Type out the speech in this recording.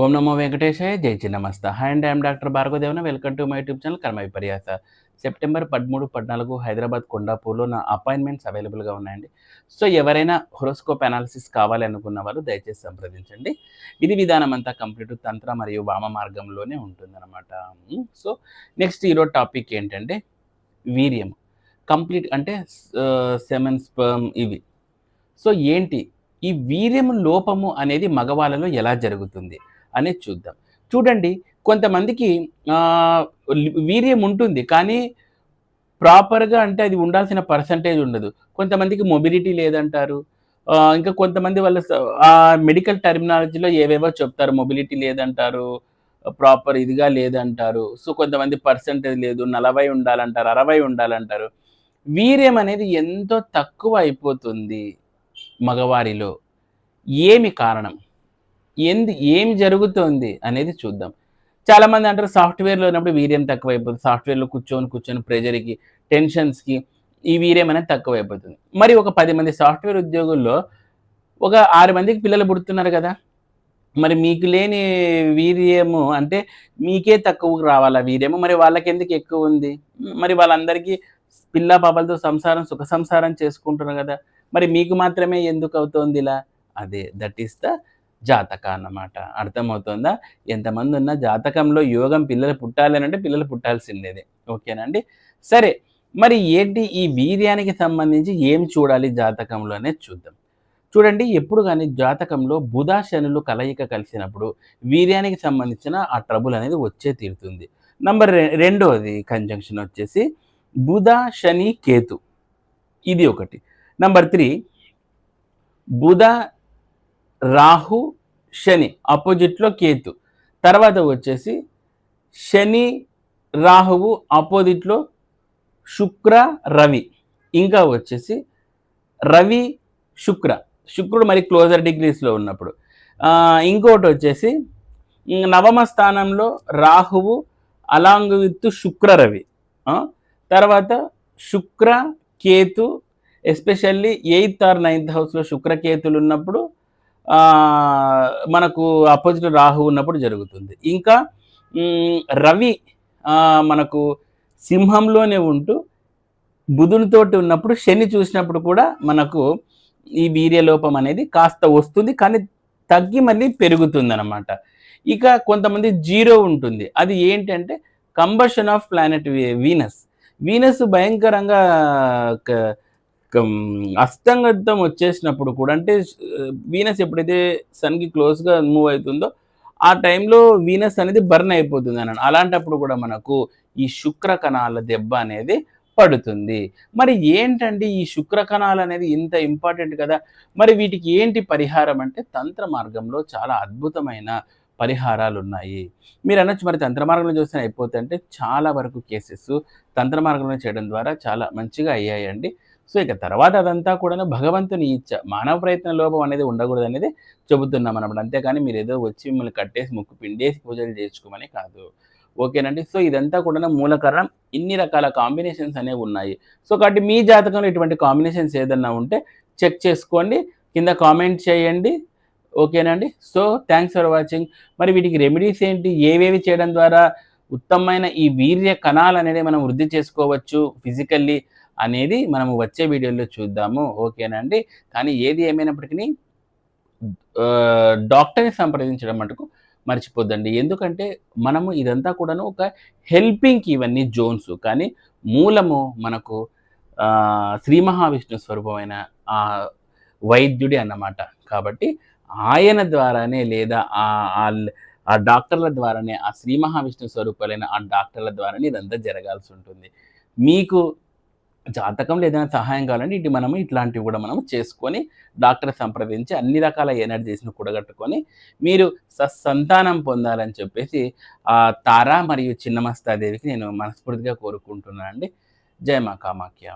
ఓం నమో వెంకటేశాయ జై Chinnamasta hi and I'm doctor Bhargavadevana. Welcome to my YouTube channel కర్మ విపర్యాస సెప్టెంబర్ పదమూడు పద్నాలుగు హైదరాబాద్ కొండాపూర్లో నా అపాయింట్మెంట్స్ అవైలబుల్గా ఉన్నాయండి. సో ఎవరైనా హొరోస్కోప్ అనాలిసిస్ కావాలి అనుకున్న వాళ్ళు దయచేసి సంప్రదించండి. ఇది విధానం అంతా కంప్లీట్ తంత్ర మరియు వామ మార్గంలోనే ఉంటుందన్నమాట. సో నెక్స్ట్ ఈరోజు టాపిక్ ఏంటంటే వీర్యం. కంప్లీట్ అంటే సెమెన్ స్పర్మ్ ఇవి. సో ఏంటి? ఈ వీర్యం లోపము అనేది మగవాళ్ళలో ఎలా జరుగుతుంది? అనేది చూద్దాం. చూడండి కొంతమందికి వీర్యం ఉంటుంది కానీ ప్రాపర్గా అంటే అది ఉండాల్సిన పర్సంటేజ్ ఉండదు. కొంతమందికి మొబిలిటీ లేదంటారు. ఇంకా కొంతమంది వాళ్ళ స- మెడికల్ టెర్మినాలజీలో ఏవేవో చెప్తారు మొబిలిటీ లేదంటారు ప్రాపర్ ఇదిగా లేదంటారు. సో కొంతమంది పర్సంటేజ్ లేదు నలభై ఉండాలంటారు అరవై ఉండాలంటారు. వీర్యం అనేది ఎంతో తక్కువ అయిపోతుంది మగవారిలో. ఏమి కారణం? ఎందు ఏం జరుగుతోంది అనేది చూద్దాం. చాలామంది అంటారు సాఫ్ట్వేర్లో ఉన్నప్పుడు వీర్యం తక్కువైపోతుంది. సాఫ్ట్వేర్లో కూర్చొని కూర్చొని ప్రెజర్కి టెన్షన్స్కి ఈ వీర్యం అనేది తక్కువైపోతుంది. మరి ఒక పది మంది సాఫ్ట్వేర్ ఉద్యోగుల్లో ఒక ఆరు మందికి పిల్లలు పుడుతున్నారు కదా. మరి మీకు లేని వీర్యము అంటే మీకే తక్కువ రావాలా వీర్యము? మరి వాళ్ళకి ఎందుకు ఎక్కువ ఉంది? మరి వాళ్ళందరికీ పిల్ల పాపలతో సంసారం సుఖ సంసారం చేసుకుంటున్నారు కదా. మరి మీకు మాత్రమే ఎందుకు అవుతోంది ఇలా? అదే దట్ ఈస్ ద జాతక అన్నమాట అర్థమవుతుందా? ఎంతమంది ఉన్న జాతకంలో యోగం పిల్లలు పుట్టాలి అని అంటే పిల్లలు పుట్టాల్సిందేదే ఓకేనండి సరే మరి ఏంటి ఈ వీర్యానికి సంబంధించి ఏం చూడాలి జాతకంలో అనేది చూద్దాం. చూడండి ఎప్పుడు కానీ జాతకంలో బుధ శనులు కలయిక కలిసినప్పుడు వీర్యానికి సంబంధించిన ఆ ట్రబుల్ అనేది వచ్చే తీరుతుంది. నంబర్ రెండోది కంజంక్షన్ వచ్చేసి బుధ శని కేతు. ఇది ఒకటి. నంబర్ త్రీ బుధ రాహు శని ఆపోజిట్లో కేతు. తర్వాత వచ్చేసి శని రాహువు ఆపోజిట్లో శుక్ర రవి. ఇంకా వచ్చేసి రవి శుక్ర. శుక్రుడు మరి క్లోజర్ డిగ్రీస్లో ఉన్నప్పుడు. ఇంకోటి వచ్చేసి నవమ స్థానంలో రాహువు అలాంగ్ విత్ శుక్ర రవి. తర్వాత Shukra Ketu especially eighth or ninth హౌస్లో శుక్రకేతులు ఉన్నప్పుడు మనకు అపోజిట్ రాహు ఉన్నప్పుడు జరుగుతుంది. ఇంకా రవి మనకు సింహంలోనే ఉంటూ బుధునితోటి ఉన్నప్పుడు శని చూసినప్పుడు కూడా మనకు ఈ వీర్యలోపం అనేది కాస్త వస్తుంది కానీ తగ్గి మళ్ళీ పెరుగుతుంది అనమాట ఇక కొంతమంది జీరో ఉంటుంది. అది ఏంటంటే combustion of planet Venus. Venus భయంకరంగా అస్తంగతం వచ్చేసినప్పుడు కూడా అంటే వీనస్ ఎప్పుడైతే సన్కి క్లోజ్గా మూవ్ అవుతుందో ఆ టైంలో వీనస్ అనేది బర్న్ అయిపోతుంది అన్న అలాంటప్పుడు కూడా మనకు ఈ శుక్ర కణాల దెబ్బ అనేది పడుతుంది. మరి ఏంటండి ఈ శుక్ర కణాలు అనేది ఇంత ఇంపార్టెంట్ కదా? మరి వీటికి ఏంటి పరిహారం అంటే తంత్ర మార్గంలో చాలా అద్భుతమైన పరిహారాలు ఉన్నాయి. మీరు అనొచ్చు మరి తంత్ర మార్గంలో చూస్తే అయిపోతే అంటే చాలా వరకు కేసెస్ తంత్ర మార్గంలో చేయడం ద్వారా చాలా మంచిగా అయ్యాయండి. సో ఇక తర్వాత అదంతా కూడా భగవంతుని ఇచ్చ మానవ ప్రయత్న లోపం అనేది ఉండకూడదు అనేది చెబుతున్నాం అనమాట అంతేకాని మీరు ఏదో వచ్చి మిమ్మల్ని కట్టేసి ముక్కు పిండేసి పూజలు చేసుకోమని కాదు. ఓకేనండి? సో ఇదంతా కూడా మూల కారణం ఇన్ని రకాల కాంబినేషన్స్ అనేవి ఉన్నాయి. సో కాబట్టి మీ జాతకంలో ఇటువంటి కాంబినేషన్స్ ఏదన్నా ఉంటే చెక్ చేసుకోండి. కింద కామెంట్ చేయండి. ఓకేనండి? So thanks for watching. మరి వీటికి రెమెడీస్ ఏంటి? ఏవేవి చేయడం ద్వారా ఉత్తమమైన ఈ వీర్య కణాలు అనేది మనం వృద్ధి చేసుకోవచ్చు ఫిజికల్లీ. అనేది మనము వచ్చే వీడియోలో చూద్దాము. ఓకేనండి కానీ ఏది ఏమైనప్పటికీ డాక్టర్ని సంప్రదించడం మటుకు మర్చిపోద్దండి. ఎందుకంటే మనము ఇదంతా కూడాను ఒక హెల్పింగ్కి ఇవన్నీ జోన్స్. కానీ మూలము మనకు శ్రీ మహావిష్ణు స్వరూపమైన ఆ వైద్యుడి అన్నమాట. కాబట్టి ఆయన ద్వారానే లేదా ఆ ఆ డాక్టర్ల ద్వారానే ఆ శ్రీ మహావిష్ణు స్వరూపాలైన ఆ డాక్టర్ల ద్వారానే ఇదంతా జరగాల్సి ఉంటుంది. మీకు జాతకంలో ఏదైనా సహాయం కావాలంటే ఇటు మనము ఇట్లాంటివి కూడా మనం చేసుకొని డాక్టర్ సంప్రదించి అన్ని రకాల ఎనర్జీస్ను కూడగట్టుకొని మీరు సత్సంతానం పొందాలని చెప్పేసి ఆ తారా మరియు చిన్నమస్తాదేవికి నేను మనస్ఫూర్తిగా కోరుకుంటున్నాను అండి జయ మా కామాఖ్య.